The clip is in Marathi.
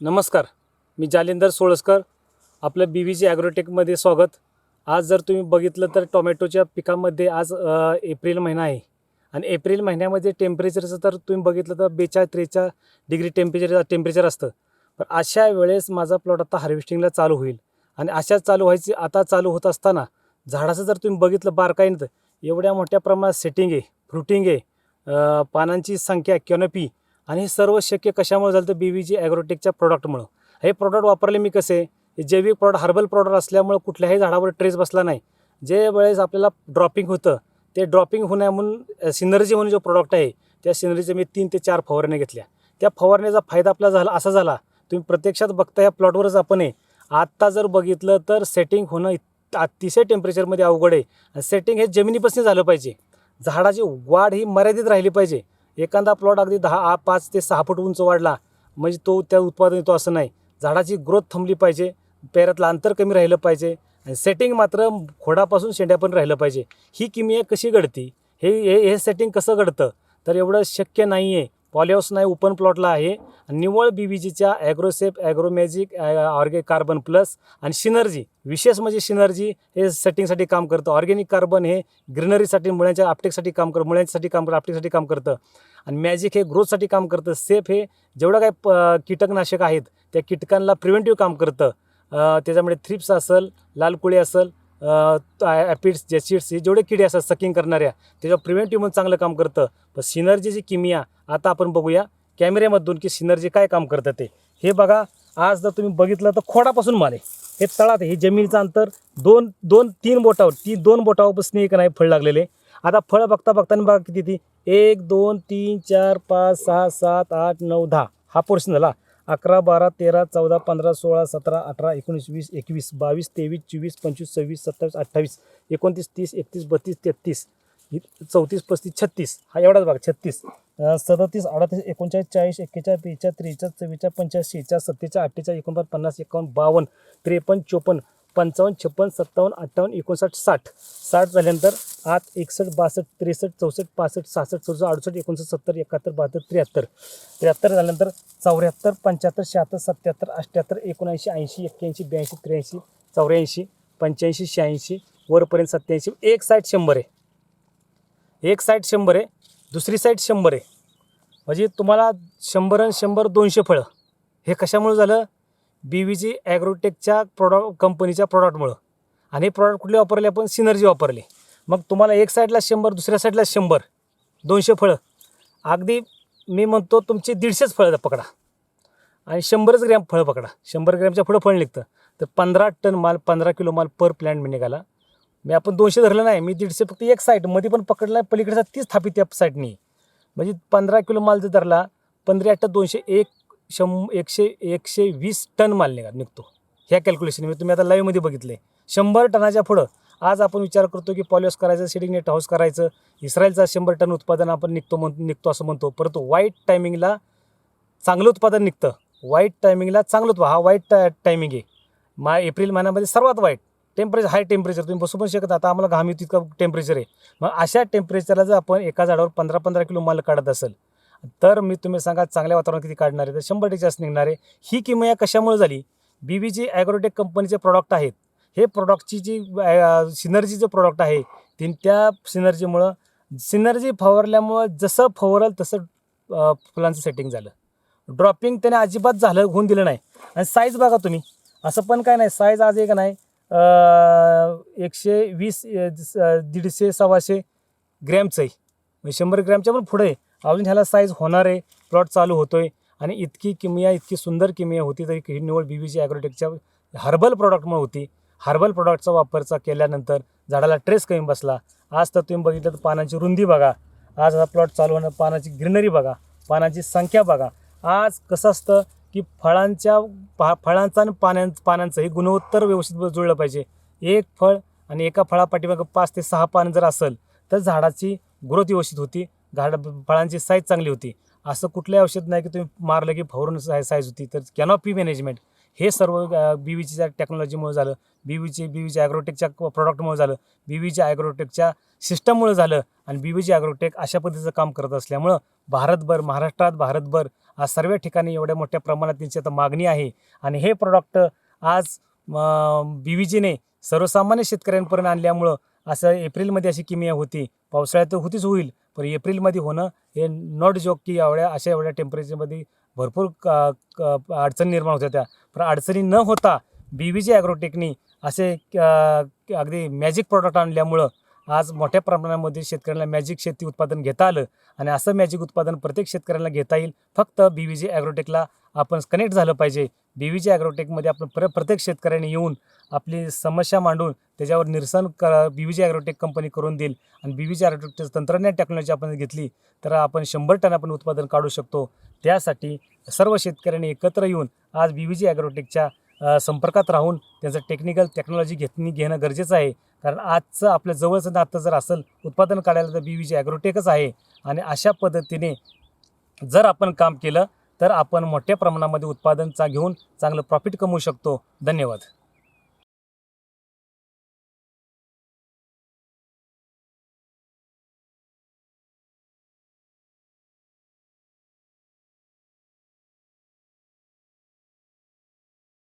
नमस्कार मी जालिंदर सोळसकर. आपलं बी व्ही जी ॲग्रोटेकमध्ये स्वागत. आज जर तुम्ही बघितलं तर टोमॅटोच्या पिकामध्ये आज एप्रिल महिना आहे. आणि एप्रिल महिन्यामध्ये टेम्परेचरचं तर तुम्ही बघितलं तर बेचाळीस त्रेचाळ डिग्री टेम्परेचर टेम्परेचर असतं. पण अशा वेळेस माझा प्लॉट आता हार्वेस्टिंगला चालू होईल. आणि अशाच चालू व्हायची आता चालू होत असताना झाडाचं जर तुम्ही बघितलं बारकाईनं तर एवढ्या मोठ्या प्रमाणात सेटिंग आहे फ्रुटिंग आहे. पानांची संख्या कॅनोपी आणि हे सर्व शक्य कशामुळे झालं तर बी व्ही जी ॲग्रोटेकच्या प्रॉडक्टमुळं हे प्रॉडक्ट वापरले मी कसे? जैविक प्रॉडक्ट हर्बल प्रॉडक्ट असल्यामुळं कुठल्याही झाडावर ट्रेस बसला नाही. जे वेळेस आपल्याला ड्रॉपिंग होतं ते ड्रॉपिंग होण्यामधून सिनर्जी म्हणून जो प्रॉडक्ट आहे त्या सिनर्जीचे मी तीन ते चार फवारण्या घेतल्या. त्या फवारण्याचा फायदा आपला झाला असा झाला तुम्ही प्रत्यक्षात बघता या प्लॉटवरच आपण आहे. आत्ता जर बघितलं तर सेटिंग होणं अतिशय टेम्परेचरमध्ये अवघड आहे. सेटिंग हे जमिनीपासून झालं पाहिजे. झाडाची वाढ ही मर्यादित राहिली पाहिजे. एखादा प्लॉट अगदी दहा आ- पाच ते सहा फूट उंच वाढला म्हणजे तो त्या उत्पादन येतो असं नाही. झाडाची ग्रोथ थांबली पाहिजे पेरातलं अंतर कमी राहिलं पाहिजे आणि सेटिंग मात्र खोडापासून शेंड्यापर्यंत राहिलं पाहिजे. ही किमिया कशी घडती? हे हे हे सेटिंग कसं घडतं? तर एवढं शक्य नाही आहे पॉलिहाऊस नाही ओपन प्लॉटला आहे. आणि निव्वळ बी बी जीच्या ॲग्रोसेप ॲग्रोमॅजिक ऑर्गे कार्बन प्लस आणि सिनर्जी विशेष म्हणजे सिनर्जी हे सेटिंगसाठी काम करतं. ऑर्गेनिक कार्बन हे ग्रीनरीसाठी मुळ्यांच्या आपटेकसाठी काम करतं मुळ्यांसाठी काम करतं आपटेकसाठी काम करतं. आणि मॅजिक हे ग्रोथसाठी काम करतं. सेफ हे जेवढं काय प कीटकनाशक आहेत त्या कीटकांना प्रिव्हेंटिव्ह काम करतं. त्याच्यामुळे थ्रिप्स असेल लाल कुळे असेल ॲपिड्स जेसिड्स हे जेवढे किडे असतात सकिंग करणाऱ्या त्याच्यावर प्रिव्हेंटिव्ह म्हणून चांगलं काम करतं. पण सिनर्जीची किमिया आता आपण बघूया कॅमेऱ्यामधून की सिनर्जी काय काम करतं ते. हे बघा आज जर तुम्ही बघितलं तर खोडापासून माल आहे हे तळात हे जमिनीचं अंतर दोन दोन तीन बोटावर ती दोन बोटावरपासून एक नाही फळ लागलेले. आता फळं बघता बघताना बघा किती ती एक दोन तीन चार पाच सहा सात आठ नऊ दहा. हा पोर्शन झाला. अकरा बारा तेरा चौदा पंधरा सोळा सतरा अठरा एकोणीस वीस एकवीस बावीस तेवीस चोवीस पंचवीस सव्वीस सत्तावीस अठ्ठावीस एकोणतीस तीस एकतीस बत्तीस तेहतीस चौतीस पस्तीस छत्तीस. हा एवढाच भाग छत्तीस. सदतीस अडतीस एकोणचाळीस चाळीस एक्केचाळीस बेचाळीस त्रेचाळीस चव्वेचाळीस पंच्याऐंशी शेहेचाळीस सत्तेचाळीस अठ्ठेचाळीस एकोणपन्नास पन्नास एकावन्न बावन्न त्रेपन्न चोपन्न पंचावन्न छप्पन्न सत्तावन्न अठ्ठावन्न एकोणसाठ साठ. साठ झाल्यानंतर आठ एकसष्ट बासष्ट त्रेसष्ट चौसष्ट पासष्ट सहासष्ट सदुसष्ट अडुसष्ट एकोणसष्ट सत्तर एकाहत्तर बहात्तर त्र्याहत्तर. त्र्याहत्तर झाल्यानंतर चौऱ्याहत्तर पंच्याहत्तर शहात्तर सत्याहत्तर अठ्ठ्याहत्तर एकोणऐंशी ऐंशी एक्क्याऐंशी ब्याऐंशी त्र्याऐंशी चौऱ्याऐंशी पंच्याऐंशी शहाऐंशी वरपर्यंत सत्याऐंशी. एक साईड शंभर आहे. एक साईड शंभर आहे दुसरी साईड शंभर आहे. म्हणजे तुम्हाला शंभर आणि शंभर दोनशे फळं. हे कशामुळे झालं? बी व्ही जी ॲग्रोटेकच्या प्रॉडक्ट कंपनीच्या प्रॉडक्टमुळं आणि हे प्रॉडक्ट कुठले वापरले? आपण सिनर्जी वापरले. मग तुम्हाला एक साईडला शंभर दुसऱ्या साईडला शंभर दोनशे फळं. अगदी मी म्हणतो तुमची दीडशेच फळं पकडा. आणि शंभरच ग्रॅम फळं पकडा. शंभर ग्रॅमच्या फळं फळ निघतं. तर पंधरा टन माल पंधरा किलो माल पर प्लॅन्ट मी निघाला. मी आपण दोनशे धरलं नाही मी दीडशे फक्त एक साईडमध्ये पण पकडला आहे पलीकडचा तीच थापी त्या साईडनी म्हणजे पंधरा किलो माल जर धरला पंधरा अठ्ठा दोनशे एक शं एकशे एकशे वीस टन माल निघा निघतो. ह्या कॅल्क्युलेशन मी म्हणजे तुम्ही आता लाईव्हमध्ये बघितले. शंभर टनाच्या पुढं आज आपण विचार करतो की पॉलिओस करायचं सिडिंग नेट हाऊस करायचं इस्रायलचा शंभर टन उत्पादन आपण निघतो म्हण निघतो असं म्हणतो. परंतु वाईट टायमिंगला चांगलं उत्पादन निघतं. वाईट टायमिंगला चांगलं उत्पा हा वाईट टा टायमिंग आहे. मा एप्रिल महिन्यामध्ये सर्वात वाईट. टेम्परेचर हाय टेम्परेचर तुम्ही बसू पण शकत आता आम्हाला घाम येतो इतकं टेम्परेचर आहे. मग अशा टेम्परेचरला जर आपण एका झाडावर पंधरा पंधरा किलो माल काढत असेल तर मी तुम्ही सांगा चांगल्या वातावरणात किती काढणार आहे? तर शंभर टक्के जास्त निघणार आहे. ही किमया कशामुळे झाली? बी बी जी ॲग्रोटेक कंपनीचे प्रॉडक्ट आहेत. हे प्रॉडक्टची जी सिनर्जीचं प्रोडक्ट आहे तीन त्या सिनर्जीमुळं सिनर्जी फवारल्यामुळं जसं फवारल तसं फुलांचं सेटिंग झालं. ड्रॉपिंग त्याने अजिबात झालं होऊन दिलं नाही. आणि साईज बघा तुम्ही. असं पण काय नाही साईज आज एक नाही एकशे वीस दीडशे सव्वाशे ग्रॅमचं आहे म्हणजे शंभर ग्रॅमच्या पण पुढे. आहे. अजून ह्याला साईज होणार आहे प्लॉट चालू होतो आहे आणि इतकी किमिया इतकी सुंदर किमिया होती तरी ही निवड बी बी जी ॲग्रोटेकच्या हर्बल प्रॉडक्टमुळे होती. हर्बल प्रॉडक्टचा वापरचा केल्यानंतर झाडाला ट्रेस कमी बसला. आज तर तुम्ही बघितलं तर पानांची रुंदी बघा. आज हा प्लॉट चालू होणं पानाची ग्रीनरी बघा. पानांची संख्या बघा. आज कसं असतं की फळांच्या पा फळांचा आणि पाण्यां पानांचं हे गुणवत्तर व्यवस्थित जुळलं पाहिजे. एक फळ आणि एका फळापाठीमागं पाच ते सहा पानं जर असेल तर झाडाची ग्रोथ व्यवस्थित होती. झाड फळांची साईज चांगली होती. असं कुठलंही औषध नाही की तुम्ही मारलं की फवरून साय साईज होती. तर कॅनॉपी मॅनेजमेंट हे सर्व बी व्हीच्या टेक्नॉलॉजीमुळे झालं. बी व्हीची बी व्हीच्या ॲग्रोटेकच्या प्रॉडक्टमुळे झालं. बी व्हीच्या ॲग्रोटेकच्या सिस्टममुळे झालं. आणि बी व्हीची ॲग्रोटेक अशा पद्धतीचं काम करत असल्यामुळं भारतभर महाराष्ट्रात भारतभर आज सर्व ठिकाणी एवढ्या मोठ्या प्रमाणात त्यांची आता मागणी आहे. आणि हे प्रॉडक्ट आज बी व्हीजीने सर्वसामान्य शेतकऱ्यांपर्यंत आणल्यामुळं असं एप्रिलमध्ये अशी किमिया होती. पावसाळ्यात तर होतीच होईल पण एप्रिलमध्ये होणं हे नॉट जोक की एवढ्या अशा एवढ्या टेम्परेचरमध्ये भरपूर क- क- अडचणी निर्माण होत्या. त्या पण अडचणी न होता बी व्ही जी ॲग्रोटेकनी असे अगदी मॅजिक प्रॉडक्ट आणल्यामुळं आज मोठ्या प्रमाणामध्ये शेतकऱ्यांना मॅजिक शेती उत्पादन घेता आलं आणि असं मॅजिक उत्पादन प्रत्येक शेतकऱ्यांना घेता येईल. फक्त बी व्ही जी ॲग्रोटेकला आपण कनेक्ट झालं पाहिजे. बी व्ही जी ॲग्रोटेकमध्ये आपण प्र प्रत्येक शेतकऱ्यांनी येऊन आपली समस्या मांडून त्याच्यावर निरसन क B V G Agrotech company करून देईल. आणि बी व्ही जी ॲग्रोटेक तंत्रज्ञान टेक्नॉलॉजी आपण घेतली तर आपण शंभर टन आपण उत्पादन काढू शकतो. त्यासाठी सर्व शेतकऱ्यांनी एकत्र येऊन आज बी व्ही जी ॲग्रोटेकच्या संपर्कात राहून त्यांचं टेक्निकल टेक्नॉलॉजी घेतणी घेणं गरजेचं आहे. कारण आजचं आपल्या जवळचं नातं जर असेल उत्पादन काढायला तर बी व्ही जी ॲग्रोटेकच आहे. आणि अशा पद्धतीने जर आपण काम केलं तर आपण मोठ्या प्रमाणामध्ये उत्पादनचा घेऊन चांगलं प्रॉफिट कमवू शकतो. धन्यवाद.